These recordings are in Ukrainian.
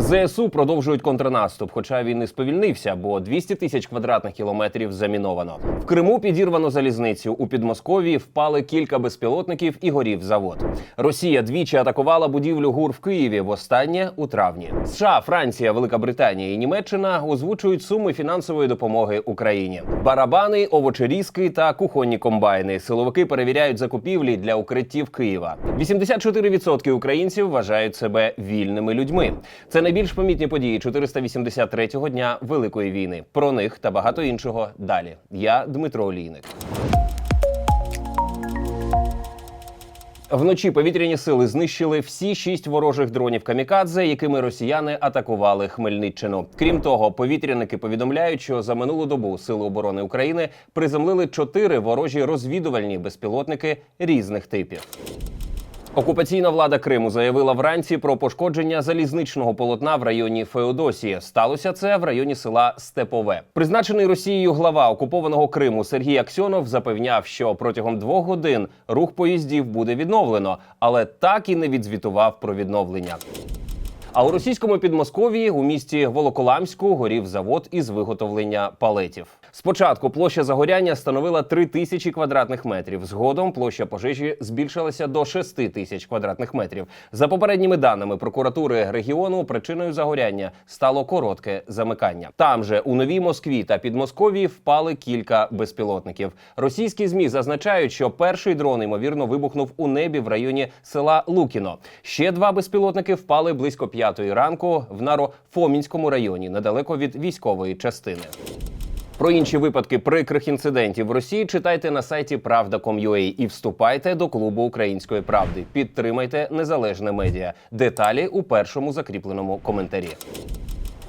ЗСУ продовжують контрнаступ, хоча він і сповільнився, бо 200 тисяч квадратних кілометрів заміновано. В Криму підірвано залізницю. У Підмосков'ї впали кілька безпілотників і горів завод. Росія двічі атакувала будівлю ГУР в Києві. Востаннє у травні. США, Франція, Велика Британія і Німеччина озвучують суми фінансової допомоги Україні. Барабани, овочерізки та кухонні комбайни. Силовики перевіряють закупівлі для укриттів Києва. 84% українців вважають себе вільними людьми. Це найбільш помітні події 483-го дня Великої війни. Про них та багато іншого далі. Я Дмитро Олійник. Вночі повітряні сили знищили всі шість ворожих дронів камікадзе, якими росіяни атакували Хмельниччину. Крім того, повітряники повідомляють, що за минулу добу Сили оборони України приземлили чотири ворожі розвідувальні безпілотники різних типів. Окупаційна влада Криму заявила вранці про пошкодження залізничного полотна в районі Феодосії. Сталося це в районі села Степове. Призначений Росією глава окупованого Криму Сергій Аксьонов запевняв, що протягом двох годин рух поїздів буде відновлено, але так і не відзвітував про відновлення. А у російському Підмосков'ї у місті Волоколамську горів завод із виготовлення палетів. Спочатку площа загоряння становила 3 тисячі квадратних метрів. Згодом площа пожежі збільшилася до 6 тисяч квадратних метрів. За попередніми даними прокуратури регіону, причиною загоряння стало коротке замикання. Там же у новій Москві та Підмосков'ї впали кілька безпілотників. Російські змі зазначають, що перший дрон ймовірно вибухнув у небі в районі села Лукіно. Ще два безпілотники впали близько п'ятої ранку в Наро-Фомінському районі, недалеко від військової частини. Про інші випадки прикрих інцидентів в Росії читайте на сайті Правда.com.ua і вступайте до клубу української правди. Підтримайте незалежне медіа. Деталі у першому закріпленому коментарі.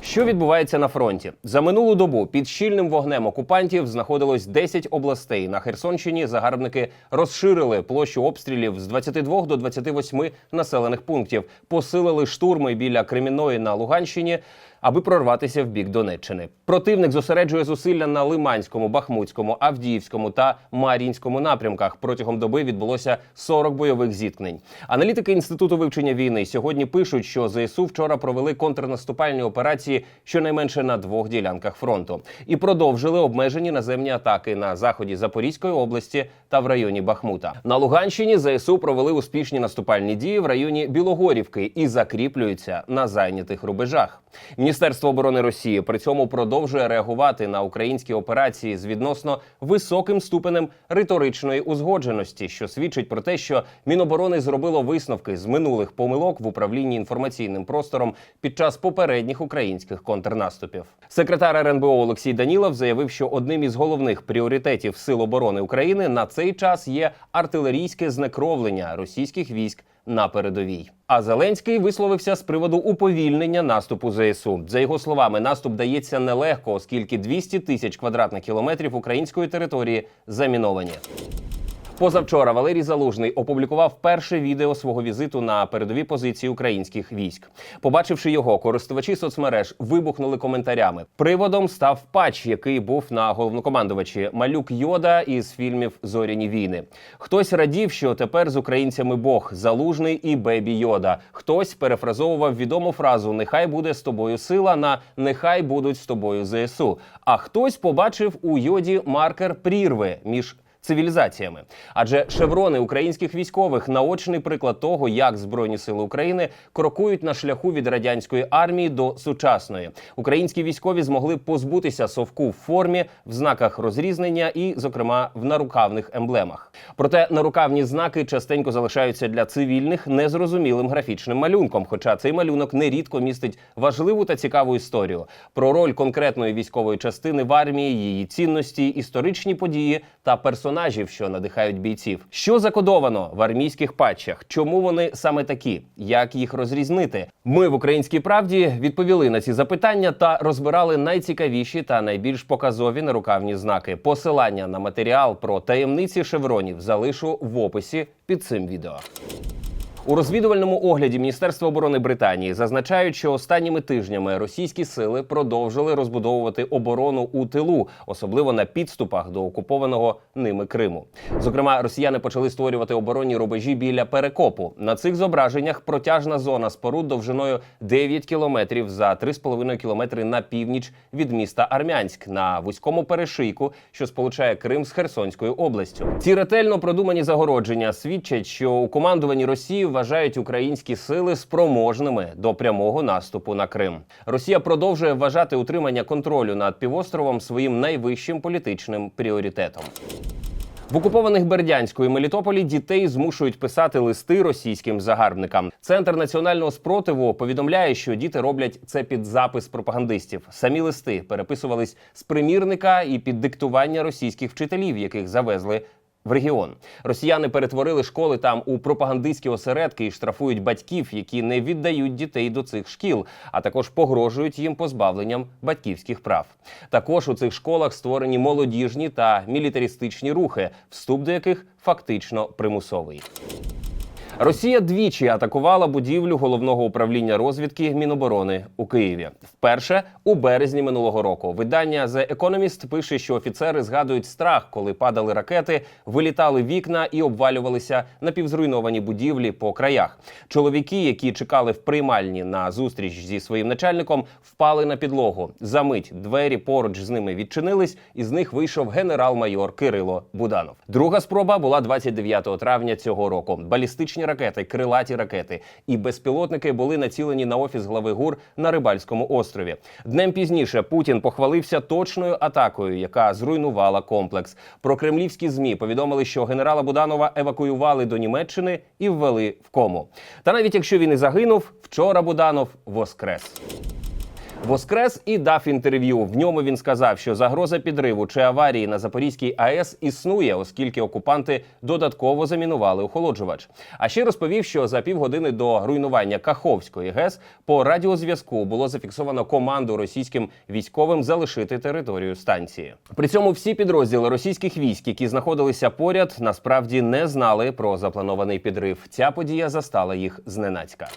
Що відбувається на фронті за минулу добу? Під щільним вогнем окупантів знаходилось 10 областей. На Херсонщині загарбники розширили площу обстрілів з 22 до 28 населених пунктів, посилили штурми біля Кремінної на Луганщині. Аби прорватися в бік Донеччини, противник зосереджує зусилля на Лиманському, Бахмутському, Авдіївському та Мар'їнському напрямках. Протягом доби відбулося 40 бойових зіткнень. Аналітики інституту вивчення війни сьогодні пишуть, що ЗСУ вчора провели контрнаступальні операції щонайменше на двох ділянках фронту і продовжили обмежені наземні атаки на заході Запорізької області та в районі Бахмута. На Луганщині ЗСУ провели успішні наступальні дії в районі Білогорівки і закріплюються на зайнятих рубежах. Міністерство оборони Росії при цьому продовжує реагувати на українські операції з відносно високим ступенем риторичної узгодженості, що свідчить про те, що Міноборони зробило висновки з минулих помилок в управлінні інформаційним простором під час попередніх українських контрнаступів. Секретар РНБО Олексій Данілов заявив, що одним із головних пріоритетів Сил оборони України на цей час є артилерійське знекровлення російських військ на передовій. А Зеленський висловився з приводу уповільнення наступу ЗСУ. За його словами, наступ дається нелегко, оскільки 200 тисяч квадратних кілометрів української території заміновані. Позавчора Валерій Залужний опублікував перше відео свого візиту на передові позиції українських військ. Побачивши його, користувачі соцмереж вибухнули коментарями. Приводом став патч, який був на головнокомандувачі Малюк Йода із фільмів Зоряні війни. Хтось радів, що тепер з українцями Бог залужний і Бебі Йода. Хтось перефразовував відому фразу Нехай буде з тобою сила на нехай будуть з тобою ЗСУ. А хтось побачив у йоді маркер прірви між цивілізаціями. Адже шеврони українських військових наочний приклад того, як збройні сили України крокують на шляху від радянської армії до сучасної. Українські військові змогли позбутися совку в формі, в знаках розрізнення і, зокрема, в нарукавних емблемах. Проте нарукавні знаки частенько залишаються для цивільних незрозумілим графічним малюнком. Хоча цей малюнок нерідко містить важливу та цікаву історію про роль конкретної військової частини в армії, її цінності, історичні події та персонажів, що надихають бійців. Що закодовано в армійських патчах? Чому вони саме такі? Як їх розрізнити? Ми в українській правді відповіли на ці запитання та розбирали найцікавіші та найбільш показові нерукавні знаки. Посилання на матеріал про таємниці шевронів залишу в описі під цим відео. У розвідувальному огляді Міністерства оборони Британії зазначають, що останніми тижнями російські сили продовжили розбудовувати оборону у тилу, особливо на підступах до окупованого ними Криму. Зокрема, росіяни почали створювати оборонні рубежі біля перекопу. На цих зображеннях протяжна зона споруд довжиною 9 кілометрів за 3,5 кілометри на північ від міста Армянськ на вузькому перешийку, що сполучає Крим з Херсонською областю. Ці ретельно продумані загородження свідчать, що у командуванні Росії вважають українські сили спроможними до прямого наступу на Крим. Росія продовжує вважати утримання контролю над півостровом своїм найвищим політичним пріоритетом. В окупованих Бердянську і Мелітополі дітей змушують писати листи російським загарбникам. Центр національного спротиву повідомляє, що діти роблять це під запис пропагандистів. Самі листи переписувались з примірника і під диктування російських вчителів, яких завезли. В регіон росіяни перетворили школи там у пропагандистські осередки і штрафують батьків, які не віддають дітей до цих шкіл, а також погрожують їм позбавленням батьківських прав. Також у цих школах створені молодіжні та мілітаристичні рухи, вступ до яких фактично примусовий. Росія двічі атакувала будівлю головного управління розвідки Міноборони у Києві. Вперше у березні минулого року. Видання The Economist пише, що офіцери згадують страх, коли падали ракети, вилітали вікна і обвалювалися напівзруйновані будівлі по краях. Чоловіки, які чекали в приймальні на зустріч зі своїм начальником, впали на підлогу. Замить двері поруч з ними відчинились, і з них вийшов генерал-майор Кирило Буданов. Друга спроба була 29 травня цього року. Балістичні ракети, крилаті ракети і безпілотники були націлені на офіс глави ГУР на Рибальському острові. Днем пізніше Путін похвалився точною атакою, яка зруйнувала комплекс. Про кремлівські змі повідомили, що генерала Буданова евакуювали до Німеччини і ввели в кому. Та навіть якщо він і загинув, вчора Буданов воскрес. Воскрес і дав інтерв'ю. В ньому він сказав, що загроза підриву чи аварії на Запорізькій АЕС існує, оскільки окупанти додатково замінували охолоджувач. А ще розповів, що за півгодини до руйнування Каховської ГЕС по радіозв'язку було зафіксовано команду російським військовим залишити територію станції. При цьому всі підрозділи російських військ, які знаходилися поряд, насправді не знали про запланований підрив. Ця подія застала їх зненацька.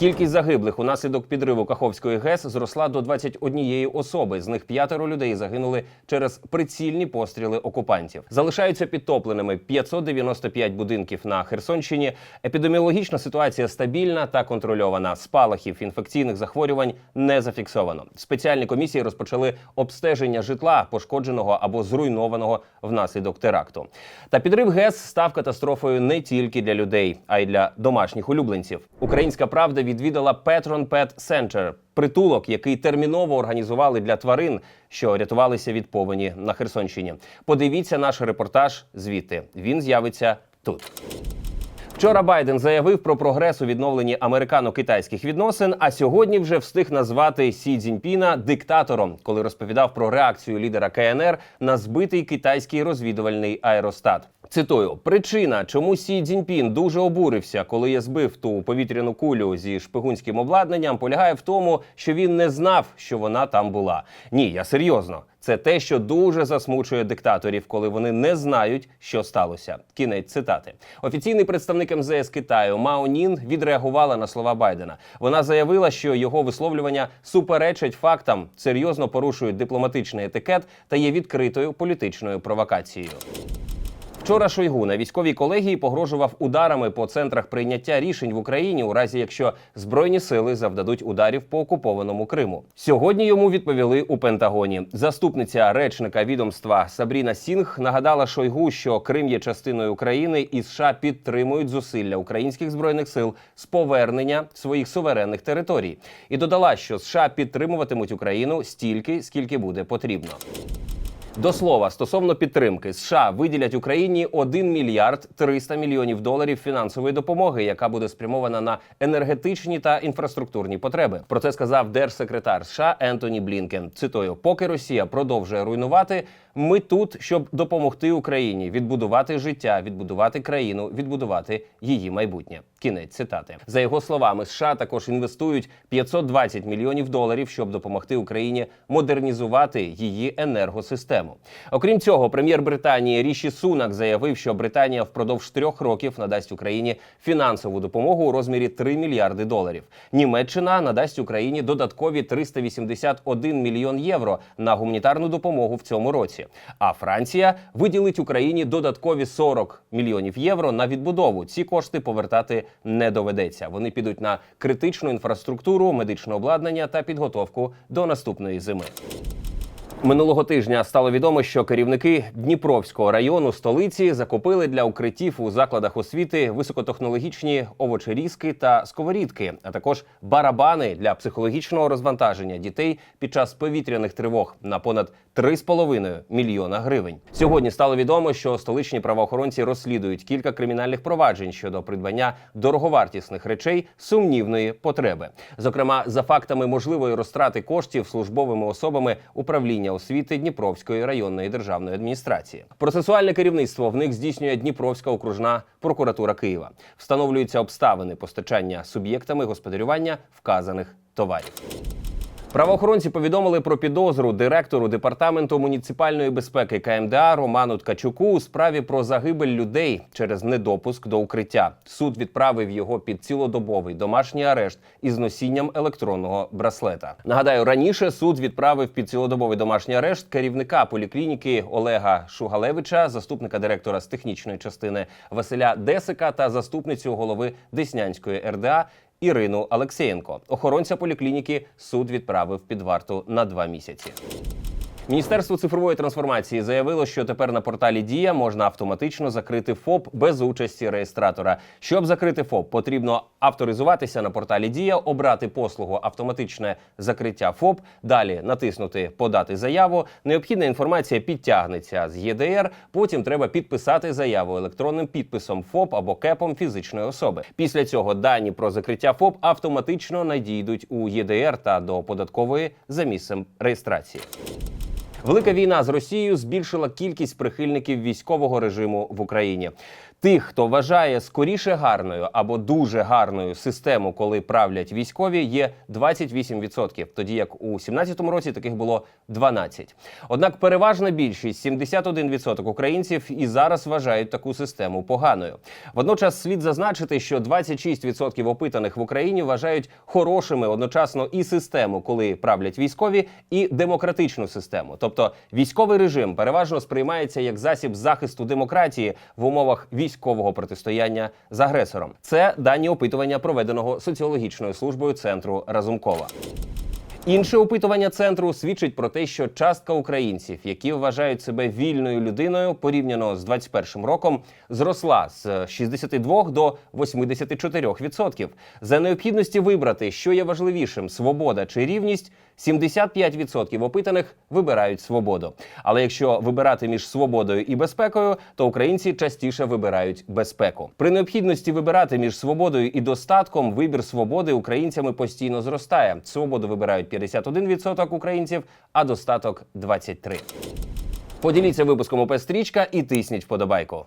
Кількість загиблих унаслідок підриву Каховської ГЕС зросла до 21 особи. З них п'ятеро людей загинули через прицільні постріли окупантів. Залишаються підтопленими 595 будинків на Херсонщині. Епідеміологічна ситуація стабільна та контрольована. Спалахів інфекційних захворювань не зафіксовано. Спеціальні комісії розпочали обстеження житла, пошкодженого або зруйнованого внаслідок теракту. Та підрив ГЕС став катастрофою не тільки для людей, а й для домашніх улюбленців. Українська правда відвідала Petron Pet Center – притулок, який терміново організували для тварин, що рятувалися від повені на Херсонщині. Подивіться наш репортаж звідти. Він з'явиться тут. Вчора Байден заявив про прогрес у відновленні американо-китайських відносин. А сьогодні вже встиг назвати Сі Цзіньпіна диктатором, коли розповідав про реакцію лідера КНР на збитий китайський розвідувальний аеростат. Цитую: причина, чому Сі Цзіньпін дуже обурився, коли я збив ту повітряну кулю зі шпигунським обладнанням, полягає в тому, що він не знав, що вона там була. Ні, я серйозно. Це те, що дуже засмучує диктаторів, коли вони не знають, що сталося. Кінець цитати. Офіційний представник МЗС Китаю Мао Нін відреагувала на слова Байдена. Вона заявила, що його висловлювання суперечать фактам, серйозно порушують дипломатичний етикет та є відкритою політичною провокацією. Вчора Шойгу на військовій колегії погрожував ударами по центрах прийняття рішень в Україні, у разі якщо збройні сили завдадуть ударів по окупованому Криму. Сьогодні йому відповіли у Пентагоні. Заступниця речника відомства Сабріна Сінг нагадала Шойгу, що Крим є частиною України, і США підтримують зусилля українських збройних сил з повернення своїх суверенних територій, і додала, що США підтримуватимуть Україну стільки, скільки буде потрібно. До слова, стосовно підтримки, США виділять Україні 1 мільярд 300 мільйонів доларів фінансової допомоги, яка буде спрямована на енергетичні та інфраструктурні потреби. Про це сказав держсекретар США Ентоні Блінкен. Цитую: поки Росія продовжує руйнувати, ми тут, щоб допомогти Україні відбудувати життя, відбудувати країну, відбудувати її майбутнє. Кінець цитати за його словами, США також інвестують 520 мільйонів доларів, щоб допомогти Україні модернізувати її енергосистему. Окрім цього, прем'єр Британії Ріші Сунак заявив, що Британія впродовж трьох років надасть Україні фінансову допомогу у розмірі 3 мільярди доларів. Німеччина надасть Україні додаткові 381 мільйон євро на гуманітарну допомогу в цьому році. А Франція виділить Україні додаткові 40 мільйонів євро на відбудову. Ці кошти повертати не доведеться. Вони підуть на критичну інфраструктуру, медичне обладнання та підготовку до наступної зими. Минулого тижня стало відомо, що керівники Дніпровського району столиці закупили для укриттів у закладах освіти високотехнологічні овочерізки та сковорідки, а також барабани для психологічного розвантаження дітей під час повітряних тривог на понад 3,5 мільйона гривень. Сьогодні стало відомо, що столичні правоохоронці розслідують кілька кримінальних проваджень щодо придбання дороговартісних речей сумнівної потреби, зокрема за фактами можливої розтрати коштів службовими особами управління освіти Дніпровської районної державної адміністрації. Процесуальне керівництво в них здійснює Дніпровська окружна прокуратура Києва. Встановлюються обставини постачання суб'єктами господарювання вказаних товарів. Правоохоронці повідомили про підозру директору департаменту муніципальної безпеки КМДА Роману Ткачуку у справі про загибель людей через недопуск до укриття. Суд відправив його під цілодобовий домашній арешт із носінням електронного браслета. Нагадаю, раніше суд відправив під цілодобовий домашній арешт керівника поліклініки Олега Шугалевича, заступника директора з технічної частини Василя Десика та заступницю голови Деснянської РДА Ірину Алексєєнко. Охоронця поліклініки суд відправив під варту на два місяці. Міністерство цифрової трансформації заявило, що тепер на порталі Дія можна автоматично закрити ФОП без участі реєстратора. Щоб закрити ФОП, потрібно авторизуватися на порталі Дія, обрати послугу автоматичне закриття ФОП, далі натиснути Подати заяву. Необхідна інформація підтягнеться з ЄДР. Потім треба підписати заяву електронним підписом ФОП або КЕПом фізичної особи. Після цього дані про закриття ФОП автоматично надійдуть у ЄДР та до податкової за місцем реєстрації. Велика війна з Росією збільшила кількість прихильників військового режиму в Україні. Тих, хто вважає скоріше гарною або дуже гарною систему, коли правлять військові, є 28%, тоді як у 17-му році таких було 12%. Однак переважна більшість 71% українців і зараз вважають таку систему поганою. Водночас слід зазначити, що 26% опитаних в Україні вважають хорошими одночасно і систему, коли правлять військові, і демократичну систему. Тобто військовий режим переважно сприймається як засіб захисту демократії в умовах військового протистояння з агресором. Це дані опитування, проведеного соціологічною службою центру Разумкова. Інше опитування центру свідчить про те, що частка українців, які вважають себе вільною людиною, порівняно з 21 роком, зросла з 62 до 84%. За необхідності вибрати, що є важливішим свобода чи рівність. 75% опитаних вибирають свободу. Але якщо вибирати між свободою і безпекою, то українці частіше вибирають безпеку. При необхідності вибирати між свободою і достатком вибір свободи українцями постійно зростає. Свободу вибирають 51% українців, а достаток 23%. Поділіться випуском ОП Стрічка і тисніть вподобайку.